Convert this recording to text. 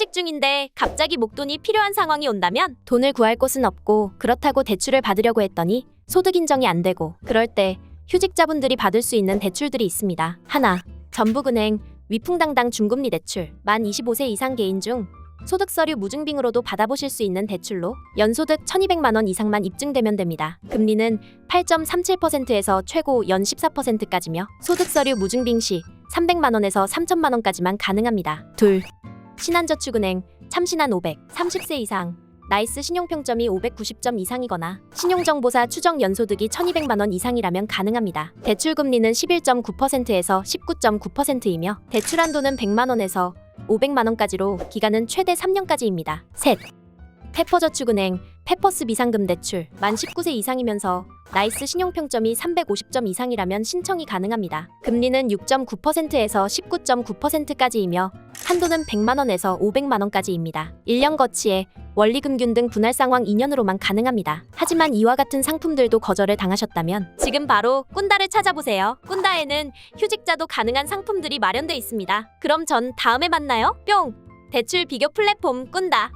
휴직 중인데 갑자기 목돈이 필요한 상황이 온다면 돈을 구할 곳은 없고 그렇다고 대출을 받으려고 했더니 소득 인정이 안 되고 그럴 때 휴직자분들이 받을 수 있는 대출들이 있습니다. 하나, 전북은행 위풍당당 중금리 대출 만 25세 이상 개인 중 소득 서류 무증빙으로도 받아보실 수 있는 대출로 연소득 1200만 원 이상만 입증되면 됩니다. 금리는 8.37%에서 최고 연 14%까지며 소득 서류 무증빙 시 300만 원에서 3천만 원까지만 가능합니다. 둘, 신한저축은행 참신한 500, 30세 이상 나이스 신용평점이 590점 이상이거나 신용정보사 추정 연소득이 1200만 원 이상이라면 가능합니다. 대출 금리는 11.9%에서 19.9%이며 대출 한도는 100만 원에서 500만 원까지로 기간은 최대 3년까지입니다. 셋. 페퍼저축은행 페퍼스 비상금 대출 만 19세 이상이면서 나이스 신용평점이 350점 이상이라면 신청이 가능합니다. 금리는 6.9%에서 19.9%까지이며 한도는 100만 원에서 500만 원까지입니다. 1년 거치에 원리금균 등 분할 상황 2년으로만 가능합니다. 하지만 이와 같은 상품들도 거절을 당하셨다면 지금 바로 꾼다를 찾아보세요. 꾼다에는 휴직자도 가능한 상품들이 마련돼 있습니다. 그럼 전 다음에 만나요. 뿅! 대출 비교 플랫폼 꾼다.